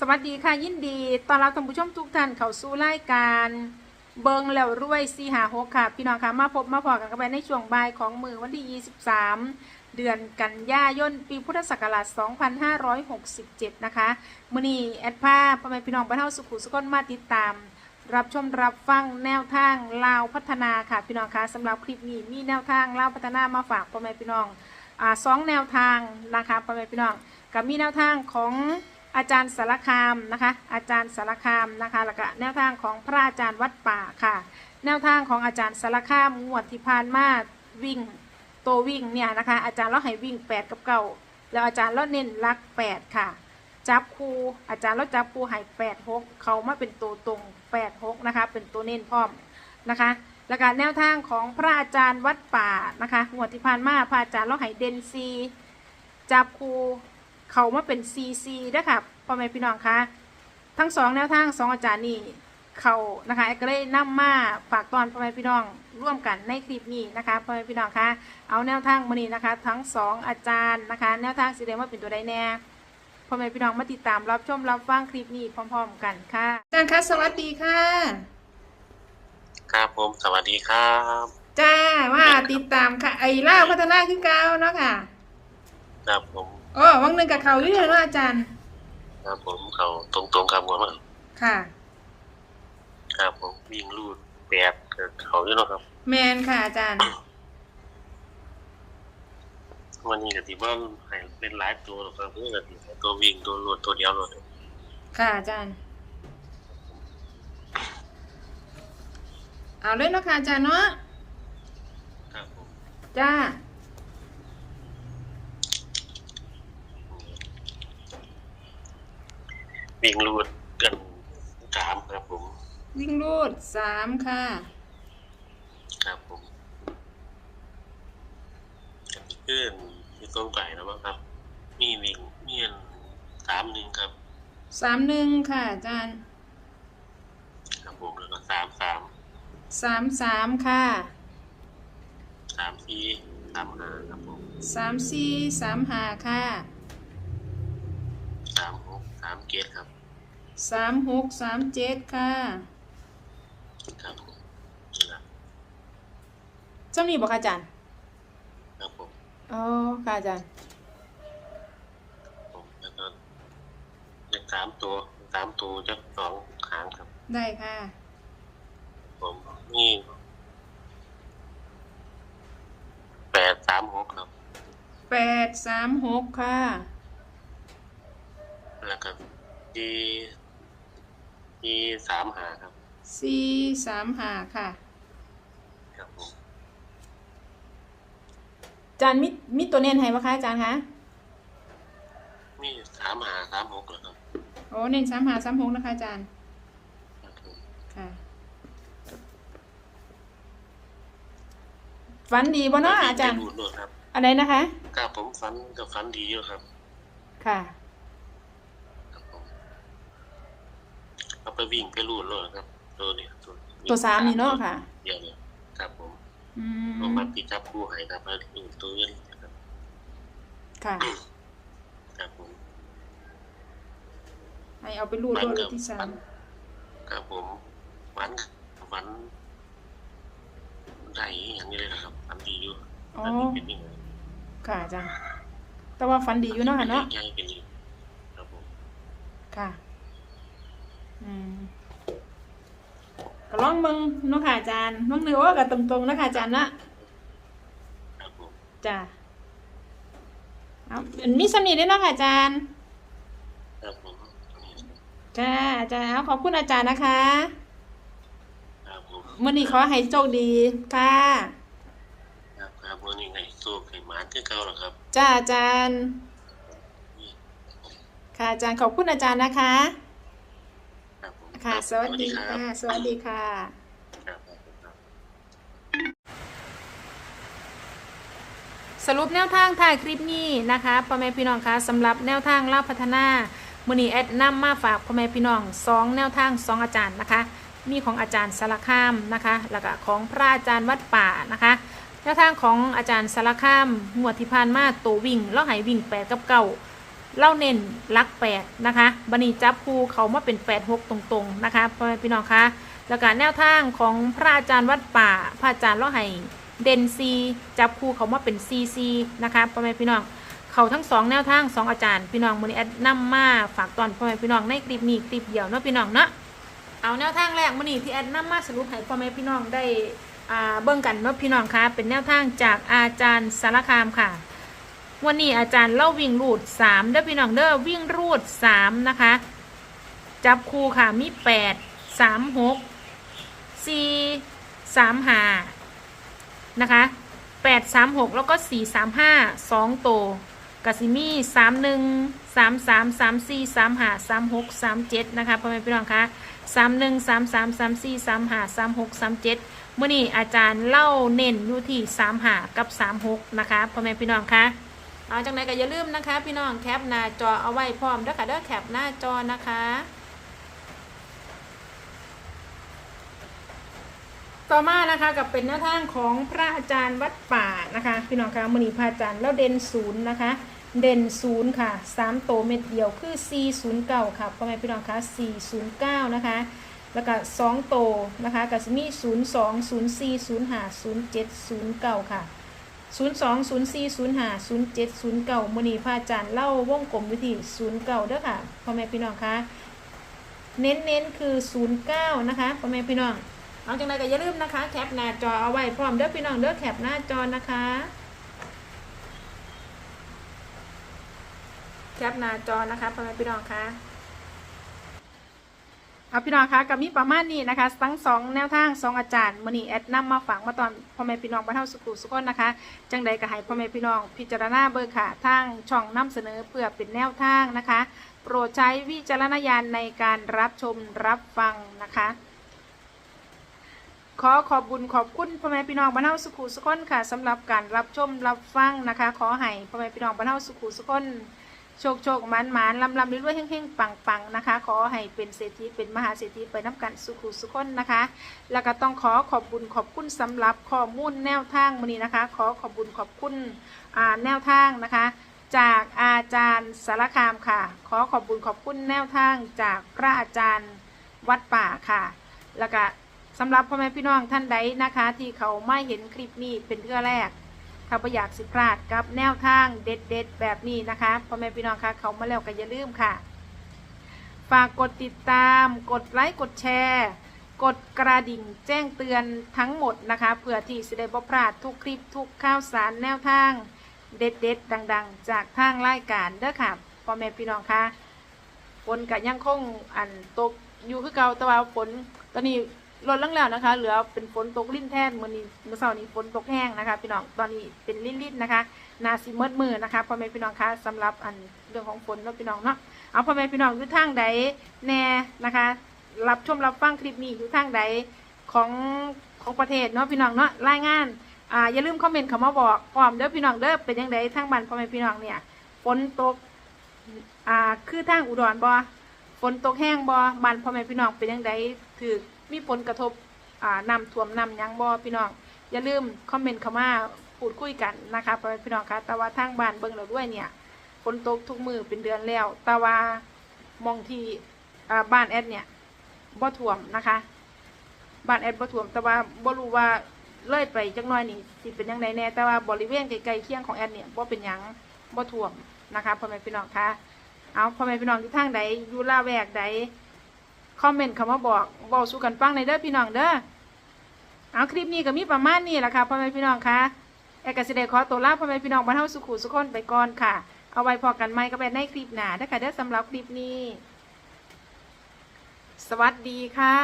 สวัสดีค่ะยินดีต้อนรับท่านผู้ชมทุกท่านเข้าสู่รายการเบิงแล้วรวยซีหาหกค่ะ พี่น้องค่ะมาพบมาพอกันกันไปในช่วงบ่ายของมือวันที่ 23 เดือนกันยายนปีพุทธศักราช 2567 นะคะมือนี้แอดภาพพ่อแม่พี่น้องบ้านเฮาสุขุสุขนมาติดตาม รับชมรับฟังแนวทางลาวพัฒนาค่ะ พี่น้องคะสำหรับคลิปนี้มีแนวทางลาวพัฒนามาฝากพ่อแม่พี่น้องอ่าสองแนวทางนะคะพ่อแม่พี่น้องกับมีแนวทางของ อาจารย์สารคามนะคะ อาจารย์สารคามนะคะแล้วก็แนวทางของพระอาจารย์วัดป่าค่ะ แนวทางของอาจารย์สารคามงวดที่ผ่านมาวิ่งตัววิ่งเนี่ยนะคะอาจารย์เราให้วิ่ง 8 กับเก่าแล้วอาจารย์เราเน้นรัก 8 ค่ะ จับคูอาจารย์เราจับคูให้แปดหกเขามาเป็นตัวตรงแปดหกนะคะเป็นตัวเน้นพร้อมนะคะแล้วก็แนวทางของพระอาจารย์วัดป่านะคะงวดที่ผ่านมาพระอาจารย์เราให้เดนซีจับคู เขามาเป็นซีซีนะคะพ่อแม่พี่น้องคะทั้งสองแนวทางสองอาจารย์นี่เขานะคะก็เลยนำมาฝากตอนพ่อแม่พี่น้องร่วมกันในคลิปนี้นะคะพ่อแม่พี่น้องคะเอาแนวทางมานี้นะคะ ทั้งสองอาจารย์นะคะ แนวทางสีแดงว่าเป็นตัวใดแน่พ่อแม่พี่น้องมาติดตามรับชมรับฟังคลิปนี้พร้อม ๆ กันค่ะอาจารย์คะสวัสดีค่ะ ครับผมสวัสดีครับ จ้าว่าติดตามค่ะไอ้ล่าวพัฒนาขึ้นเก้าเนาะค่ะ ครับผม อ๋อวังหนึ่งกับเขาอยู่เลยเนาะอาจารย์ ครับผมเขาตรงๆครับผมค่ะ ครับผมวิ่งลูดแบบเขาอยู่เนาะครับ แมนค่ะอาจารย์ วันนี้ก็ที่ว่าให้เป็นหลายตัวหรอกครับเพื่อนก็ที่ตัววิ่งตัวลูดตัวเดียวเลยค่ะอาจารย์ เอาเลยเนาะค่ะอาจารย์เนาะครับผม จ้า วิ่งลูดกันสามครับผม วิ่งรูดสามค่ะ ครับผมกับเพื่อนที่ต้นไก่นะมั้งครับ มีวิ่งเมียนสามหนึ่งครับสามหนึ่งค่ะอาจารย์ครับผมแล้วก็สามสามสามสามค่ะสามสี่สามห้าครับผมสามสี่สามห้าค่ะ สามหกสามเจ็ดครับสามหกสามเจ็ดค่ะครับผมนี่แหละจำนี้บอกค่ะอาจารย์ครับผมอ๋อค่ะอาจารย์ผมแล้วก็เลขสามตัวสามตัวจะสองหางครับ ได้ค่ะ ผมนี่แปดสามหกครับ แปดสามหกค่ะ แล้วก็ ที่ที่สามหาครับ สี่สามห้าค่ะครับผมอาจารย์มีมีตัวเน้นให้ปะคะอาจารย์คะนี่สามหาสามหกเหรอครับโอ้เน้นสามห้าสามหกนะคะอาจารย์ครับผมค่ะฝันดีบ่เนาะอาจารย์ ไปรูดด้วยครับ อะไรนะคะครับผมฝันกับฝันดีอยู่ครับ ค่ะ ครับผม เอาไปวิ่งไปรูดเลยครับ ตัวเนี่ยตัวตัวสามนี่เนาะค่ะ เดียวเนี่ยครับผมอืลงมมาติดจับคู่ให้ครับแล้วอีกตัวเงินครับค่ะครับผมให้เอาไปรูดตัวเลยที่สามครับผมฝันฝันได้อย่างนี้เลยนะครับฝันดีอยู่อ๋อฝันดีเป็นยังไงค่ะอาจารย์แต่ว่าฝันดีอยู่เนาะค่ะเนาะใหญ่เป็นยังครับผมค่ะอืม ก็ลองมึงเนาะค่ะอาจารย์มึงเนื้อว่ากับตรงๆเนาะค่ะอาจารย์เนาะครับผมจ้ะเอาอันมีสำนีด้วยเนาะค่ะอาจารย์ครับผมจ้าอาจารย์เอาขอบคุณอาจารย์นะคะครับผมมื่อนี้ขอให้โชคดีค่ะครับครับวันนี้ไงสู้ไข่หมาที่เก่าเหรอครับจ้าอาจารย์นี่ค่ะอาจารย์ขอบคุณอาจารย์นะคะ ครับผมค่ะ สวัสดีครัค่ะบสวัสดีค่ะครับครับครับสรุปแนวทางถ่ายคลิปนี้นะคะพ่อแม่พี่น้องคะสำหรับแนวทางเล่าพัฒนามือนี้แอดนำมาฝากพ่อแม่พี่น้องสองแนวทางสองอาจารย์นะคะ มีของอาจารย์สารคามนะคะ แล้วก็ของพระอาจารย์วัดป่านะคะแนวทางของอาจารย์สารคามงวดที่ผ่านมาตัววิ่งแล้วใหายวิ่งแปดกับเก้า เล่าเน้นลักแปดนะคะบันีจับคูเขามาเป็นแปดหกตรงๆนะคะพ่อแม่พี่น้องคะแล้วก็แนวทางของพระอาจารย์วัดป่า พระอาจารย์ล่าให้เด่นซีจับคูเขามาเป็นซีซีนะคะพ่อแม่พี่น้องเขาทั้งสองแนวทางสองอาจารย์พี่น้องมือนี้แอดนำมาฝากตอนพ่อแม่พี่น้องในคลิปนี้คลิปเดียวเนาะพี่น้องเนาะเอาแนวทางแรกมือนี้ที่แอดนำมาสรุปให้พ่อแม่พี่น้องได้เบิ่งกันเนาะพี่น้องคะเป็นแนวทางจากอาจารย์สารคามค่ะ วันนี้อาจารย์เล่าวิ่งรูดสามเด้อพี่น้องเด้อวิ่งรูดสามนะคะ จับคู่ค่ะมีแปดสามหกสี่สามห้านะคะแปดสามหกแล้วก็สี่สามห้าสองโตวกสิมีสามหนึ่งสามสามสามสี่สามห้าสามหกสามเจ็ดนะคะพ่อแม่พี่น้องคะสามหนึ่งสามสามสามสี่สามห้าสามหกสามเจ็ดเมื่อนี้อาจารย์เล่าเน้นอยู่ที่สามห้ากับสามหกนะคะพ่อแม่พี่น้องคะ เอาจากไหนก็อย่าลืมนะคะ พี่น้องแคปหน้าจอเอาไว้พร้อมด้อค่ะเด้อแคปหน้าจอนะคะต่อมานะคะกับเป็นหน้าทางของพระอาจารย์วัดป่านะคะ พี่น้องคะมณีพระอาจารย์แล้วเด่นศูนย์นะคะ เด่นศูนย์ค่ะสามโตเม็ดเดียวคือ 409 ค่ะพ่อแม่พี่น้องคะ409 นะคะ แล้วก็2โตนะคะกับมี 02 04 05 07 09 ค่ะ 02 04 05 07 09มณีพระอาจารย์เล่าวงกลมวิธี09เด้อค่ะพ่อแม่พี่น้องคะเน้นเน้นคือ09นะคะพ่อแม่พี่น้อง เอาจังไรก็อย่าลืมนะคะ แคปหน้าจอเอาไว้พร้อมเด้อพี่น้องเด้อแคปหน้าจอนะคะแคปหน้าจอนะคะพ่อแม่พี่น้องคะ เอาพี่น้องคะกับมีประมาณนี้นะคะทั้งสองแนวทางสองอาจารย์มณีแอดนำมาฝากมาตอนพ่อแม่พี่น้องบ้านเฮาสุขุสุขนนะคะ จังใดก็ให้พ่อแม่พี่น้องพิจารณาเบิ่งค่ะทางช่องนำเสนอเพื่อเป็นแนวทางนะคะ โปรดใช้วิจารณญาณในการรับชมรับฟังนะคะขอขอบบุญขอบคุณพ่อแม่พี่น้องบ้านเฮาสุขุสุขนค่ะสำหรับการรับชมรับฟังนะคะ ขอให้พ่อแม่พี่น้องบ้านเฮาสุขุสุขน โชคโชคมานมานลำลำรวยๆเฮงๆ ปังปังๆนะคะ ขอให้เป็นเศรษฐีเป็นมหาเศรษฐีไปน้ำกันสุขุสุขนนะคะ แล้วก็ต้องขอขอบบุญขอบคุณสำหรับข้อมูลแนวทางมื้อนี้นะคะ ขอขอบบุญขอบคุณแนวทางนะคะ จากอาจารย์สารคามค่ะ ขอขอบบุญขอบคุณแนวทางจากพระอาจารย์วัดป่าค่ะ แล้วก็สำหรับพ่อแม่พี่น้องท่านใดนะคะ ที่เขาไม่เห็นคลิปนี้เป็นเทื่อแรก ถ้าไม่อยากสิพลาดกับแนวทางเด็ดๆ แบบนี้นะคะพ่อแม่พี่น้องคะเขามาแล้วก็อย่าลืมค่ะ ฝากกดติดตาม กดไลค์กดแชร์ กดกระดิ่งแจ้งเตือนทั้งหมดนะคะเพื่อที่จะได้บ่พลาดทุกคลิปทุกข่าวสารแนวทาง เด็ดๆ ดังๆ จากทางรายการเด้อค่ะพ่อแม่พี่น้องคะฝนก็ยังคงอันตกอยู่คือเก่าแต่ว่าฝนตอนนี้ ลดลงแล้วนะคะ เหลือเป็นฝนตกลิ้นแท่นมื้อนี้เมื่อเช้านี้ฝนตกแห้งนะคะพี่น้องตอนนี้เป็นลิ้นๆนะคะนาสิเมิดมือนะคะพ่อแม่พี่น้องคะสำหรับอันเรื่องของฝนเนาะพี่น้องเนาะเอาพ่อแม่พี่น้องอยู่ทางใดแน่นะคะ รับชมรับฟังคลิปนี้อยู่ทางใดของของประเทศเนาะพี่น้องเนาะรายงานอ่าอย่าลืมคอมเมนต์คำว่าบอกพร้อมเด้อพี่น้องเด้อเป็นยังไงทางบ้านพ่อแม่พี่น้องเนี่ยฝนตกอ่าคือทางอุดรบ่ฝนตกแห้งบ่บ้านพ่อแม่พี่น้องเป็นยังไงถือ มีผลกระทบอ่าน้ำท่วมน้ำยังบ่พี่น้อง อย่าลืมคอมเมนต์คำว่าพูดคุยกันนะคะพ่อแม่พี่น้องคะแต่ว่าทางบ้านเบิ่งเราด้วยเนี่ยฝนตกทุกมือเป็นเดือนแล้ว แต่ว่ามองที่อ่าบ้านแอดเนี่ยบ่ท่วมนะคะ บ้านแอดบ่ท่วม แต่ว่าบ่รู้ว่าเลื่อยไปจักหน้อยนี่สิเป็นยังไงแน่ แต่ว่าบริเวณใกล้ๆเคียงของแอดเนี่ยบ่เป็นยังบ่ท่วมนะคะพ่อแม่พี่น้องคะเอาพ่อแม่พี่น้องที่ทางใดอยู่ล่าแวกใด คอมเมนต์คำว่าบอกบอกสู้กันฟังในเด้อพี่น้องเด้อเอาคลิปนี้ก็มีประมาณนี้แหละค่ะพ่อแม่พี่น้องคะแอดกสิเดขอตัวลาพ่อแม่พี่น้องบ้านเทาสุขุสุขคนไปก่อนค่ะ เอาไว้พอกันไหมก็ไปในคลิปหน้าเด้อค่ะเด้อสำหรับคลิปนี้ สวัสดีค่ะ